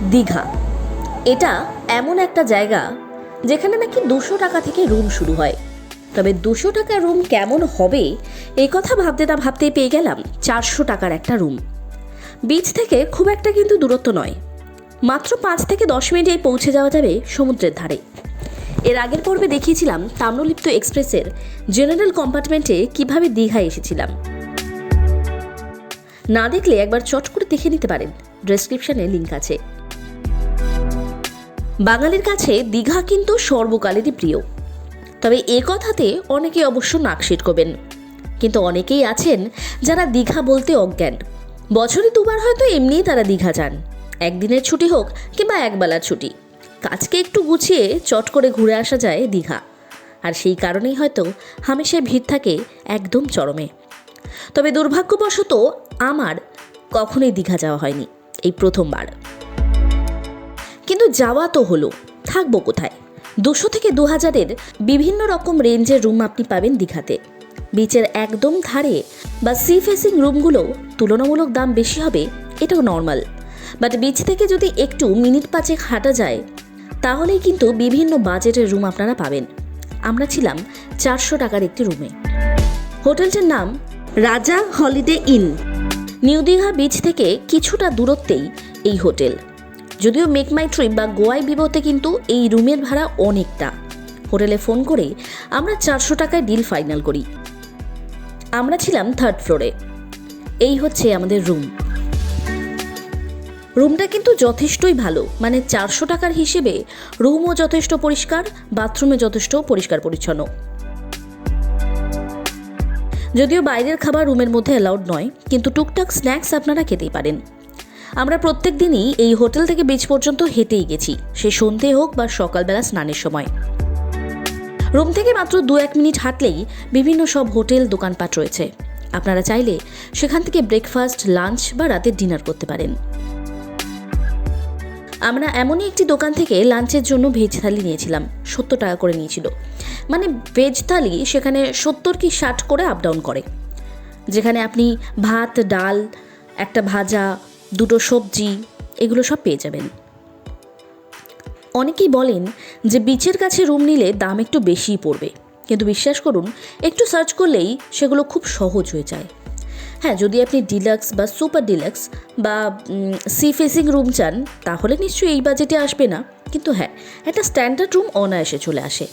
দীঘা। এটা এমন একটা জায়গা যেখানে নাকি দুশো টাকা থেকে রুম শুরু হয়। তবে দুশো টাকার রুম কেমন হবে এই কথা ভাবতে না ভাবতেই পেয়ে গেলাম চারশো টাকার একটা রুম বিচ থেকে খুব একটা কিন্তু দূরত্ব নয়। মাত্র পাঁচ থেকে দশ মিনিটে পৌঁছে যাওয়া যাবে সমুদ্রের ধারে। এর আগের পর্বে দেখিয়েছিলাম তাম্রলিপ্ত এক্সপ্রেসের জেনারেল কম্পার্টমেন্টে কীভাবে দীঘায় এসেছিলাম। না দেখলে একবার চট করে দেখে নিতে পারেন। ডেসক্রিপশানে লিঙ্ক আছে। বাঙালির কাছে দীঘা কিন্তু সর্বকালেরই প্রিয়। তবে এ কথাতে অনেকে অবশ্য নাক করবেন কিন্তু অনেকেই আছেন যারা দীঘা বলতে অজ্ঞান। বছরে দুবার হয়তো এমনিই তারা দীঘা যান। একদিনের ছুটি হোক কিংবা একবেলার ছুটি। কাজকে একটু গুছিয়ে চট করে ঘুরে আসা যায় দীঘা। আর সেই কারণেই হয়তো হামেশায় ভিড় থাকে একদম চরমে। তবে দুর্ভাগ্যবশত আমার কখনোই দীঘা যাওয়া হয়নি, এই প্রথমবার। কিন্তু যাওয়া তো হলো। থাকব কোথায়? দুশো থেকে দু হাজারের বিভিন্ন রকম রেঞ্জের রুম আপনি পাবেন দীঘাতে। বিচের একদম ধারে বা সি ফেসিং রুমগুলো তুলনামূলক দাম বেশি হবে, এটাও নর্মাল বাট বিচ থেকে যদি একটু মিনিট পাঁচেক হাঁটা যায়, তাহলেই কিন্তু বিভিন্ন বাজেটের রুম আপনারা পাবেন। আমরা ছিলাম চারশো টাকার একটি রুমে হোটেলটির নাম Raja Holiday Inn. New Digha beach থেকে কিছুটা দূরত্বেই এই হোটেল। যদিও মেক মাই ট্রিপ বা গোয়ায় বিবোতে কিন্তু এই রুমের ভাড়া অনেকটা। হোটেলে ফোন করে আমরা চারশো টাকায় ডিল ফাইনাল করি। আমরা ছিলাম থার্ড ফ্লোরে এই হচ্ছে আমাদের রুম রুমটা কিন্তু যথেষ্টই ভালো। মানে চারশো টাকার হিসেবে রুমও যথেষ্ট পরিষ্কার বাথরুমে যথেষ্ট পরিষ্কার পরিচ্ছন্ন। যদিও বাইরের খাবার রুমের মধ্যে অ্যালাউড নয়, কিন্তু টুকটাক স্ন্যাক্স আপনারা খেতেই পারেন। আমরা প্রত্যেক দিনই এই হোটেল থেকে বিচ পর্যন্ত হেঁটেই গেছি। সে সন্ধে হোক বা সকালবেলা স্নানের সময়। রুম থেকে মাত্র দু এক মিনিট হাঁটলেই বিভিন্ন সব হোটেল দোকানপাট রয়েছে। আপনারা চাইলে সেখান থেকে ব্রেকফাস্ট, লাঞ্চ বা রাতের ডিনার করতে পারেন। আমরা এমনই একটি দোকান থেকে লাঞ্চের জন্য ভেজ থালি নিয়েছিলাম। সত্তর টাকা করে নিয়েছিল। মানে ভেজ থালি সেখানে সত্তর কি ষাট করে আপ ডাউন করে। যেখানে আপনি ভাত, ডাল, একটা ভাজা দুটো সবজি, এগুলো সব পেয়ে যাবেন। অনেকেই বলেন যে বিচের কাছে রুম নিলে দাম একটু বেশিই পড়বে। কিন্তু বিশ্বাস করুন, একটু সার্চ করলেই সেগুলো খুব সহজ হয়ে যায়। হ্যাঁ যদি আপনি ডিলাক্স বা সুপার ডিলাক্স বা সি ফেসিং রুম চান, তাহলে নিশ্চয়ই এই বাজেটে আসবে না। কিন্তু হ্যাঁ একটা স্ট্যান্ডার্ড রুম অনায়াসে চলে আসে।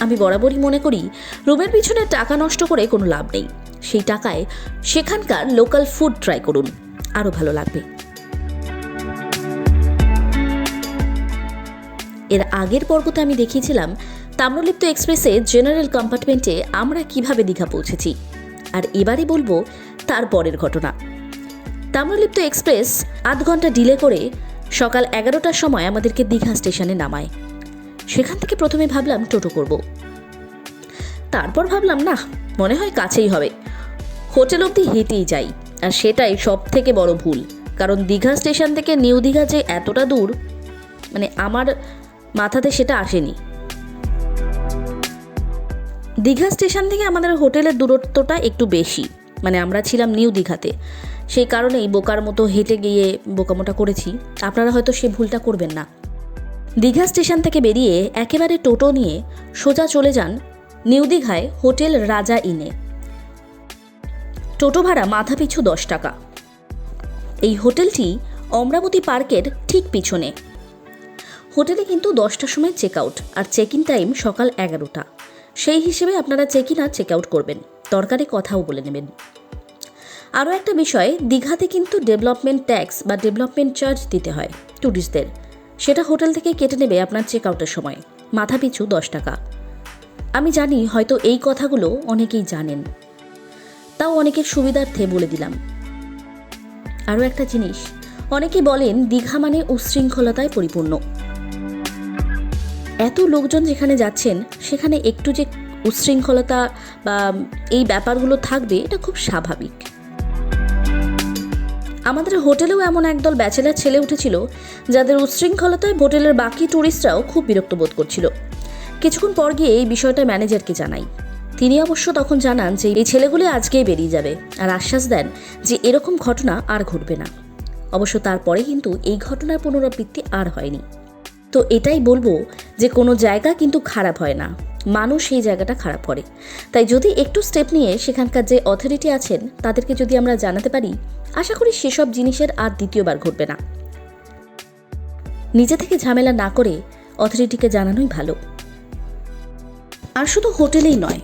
আমি বরাবরই মনে করি, রুমের পিছনে টাকা নষ্ট করে কোনো লাভ নেই। সেই টাকায় সেখানকার লোকাল ফুড ট্রাই করুন। আরও ভালো লাগবে। এর আগের পর্বতে আমি দেখিয়েছিলাম, তাম্রলিপ্ত এক্সপ্রেসে জেনারেল কম্পার্টমেন্টে আমরা কীভাবে দীঘা পৌঁছেছি। আর এবারে বলব তার পরের ঘটনা। তাম্রলিপ্ত এক্সপ্রেস আধ ঘণ্টা ডিলে করে সকাল এগারোটার সময় আমাদেরকে দীঘা স্টেশনে নামায়। সেখান থেকে প্রথমে ভাবলাম টোটো করব। তারপর ভাবলাম না মনে হয় কাছেই হবে। হোটেল অবধি হেঁটেই যাই। আর সেটাই সব থেকে বড় ভুল। কারণ দীঘা স্টেশন থেকে নিউ দীঘা যে এতটা দূর মানে আমার মাথাতে সেটা আসেনি। দীঘা স্টেশন থেকে আমাদের হোটেলের দূরত্বটা একটু বেশি। মানে আমরা ছিলাম নিউ দীঘাতে। সেই কারণেই বোকার মতো হেঁটে গিয়ে বোকামোটা করেছি। আপনারা হয়তো সে ভুলটা করবেন না। দীঘা স্টেশন থেকে বেরিয়ে একেবারে টোটো নিয়ে সোজা চলে যান নিউ দীঘায় হোটেল রাজা ইনে। টোটো ভাড়া মাথা পিছু দশ টাকা। এই হোটেলটি অমরাবতী পার্কের ঠিক পিছনে। হোটেলে কিন্তু দশটার সময় চেক আউট আর চেক ইন টাইম সকাল এগারোটা। সেই হিসেবে আপনারা চেক ইন আর চেক আউট করবেন। দরকারে কথাও বলে নেবেন। আরও একটা বিষয়, দীঘাতে কিন্তু ডেভেলপমেন্ট ট্যাক্স বা ডেভেলপমেন্ট চার্জ দিতে হয় ট্যুরিস্টদের সেটা হোটেল থেকে কেটে নেবে আপনার চেক আউটের সময়। মাথা পিছু দশ টাকা। আমি জানি হয়তো এই কথাগুলো অনেকেই জানেন। তাও অনেকের সুবিধার্থে বলে দিলাম। আরও একটা জিনিস অনেকে বলেন দীঘা মানে উচ্ছৃঙ্খলতায় পরিপূর্ণ। এত লোকজন যেখানে যাচ্ছেন, সেখানে একটু যে উচ্ছৃঙ্খলতা বা এই ব্যাপারগুলো থাকবে, এটা খুব স্বাভাবিক। আমাদের হোটেলেও এমন একদল ব্যাচেলার ছেলে উঠেছিল, যাদের উচ্ছৃঙ্খলতায় হোটেলের বাকি ট্যুরিস্টরাও খুব বিরক্ত বোধ করছিল। কিছুক্ষণ পর গিয়ে এই বিষয়টা ম্যানেজারকে জানাই। তিনি অবশ্য তখন জানান যে এই ছেলেগুলি আজকেই বেরিয়ে যাবে আর আশ্বাস দেন যে এরকম ঘটনা আর ঘটবে না। অবশ্য তারপরে কিন্তু এই ঘটনার পুনরাবৃত্তি আর হয়নি। তো এটাই বলব যে কোনো জায়গা কিন্তু খারাপ হয় না। মানুষ সেই জায়গাটা খারাপ করে। তাই যদি একটু স্টেপ নিয়ে সেখানকার যে অথরিটি আছেন, তাদেরকে যদি আমরা জানাতে পারি, আশা করি সেসব জিনিসের আর দ্বিতীয়বার ঘটবে না। নিজে থেকে ঝামেলা না করে অথরিটিকে জানানোই ভালো। আর শুধু হোটেলেই নয়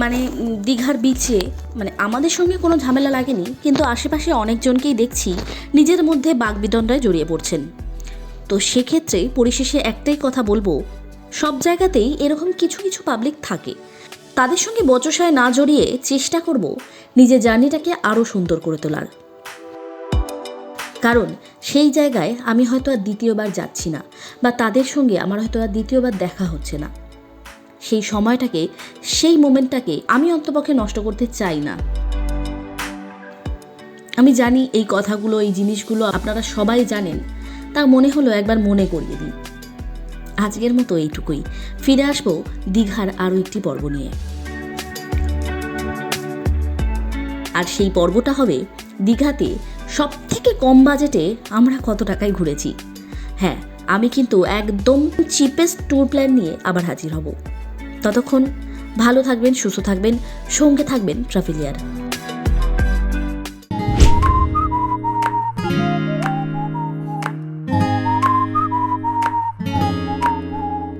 মানে দীঘার বিচে মানে আমাদের সঙ্গে কোনো ঝামেলা লাগেনি, কিন্তু আশেপাশে অনেকজনকেই দেখছি নিজের মধ্যে বাগবিদণ্ডায় জড়িয়ে পড়ছেন। তো সেক্ষেত্রে পরিশেষে একটাই কথা বলব, সব জায়গাতেই এরকম কিছু কিছু পাবলিক থাকে। তাদের সঙ্গে বচসায় না জড়িয়ে চেষ্টা করব নিজের জার্নিটাকে আরও সুন্দর করে তোলার। কারণ সেই জায়গায় আমি হয়তো আর দ্বিতীয়বার যাচ্ছি না, বা তাদের সঙ্গে আমার হয়তো আর দ্বিতীয়বার দেখা হচ্ছে না। সেই সময়টাকে, সেই মোমেন্টটাকে আমি অন্তপক্ষে নষ্ট করতে চাই না। আমি জানি এই কথাগুলো, এই জিনিসগুলো আপনারা সবাই জানেন। তা মনে হলো একবার মনে করিয়ে দিই। আজকের মতো এইটুকুই। ফিরে আসব দীঘার আরও একটি পর্ব নিয়ে। আর সেই পর্বটা হবে দীঘাতে সব থেকে কম বাজেটে আমরা কত টাকায় ঘুরেছি। হ্যাঁ আমি কিন্তু একদম চিপেস্ট ট্যুর প্ল্যান নিয়ে আবার হাজির হব। ততক্ষণ ভালো থাকবেন সুস্থ থাকবেন সঙ্গে থাকবেন ট্রাভেলিয়ার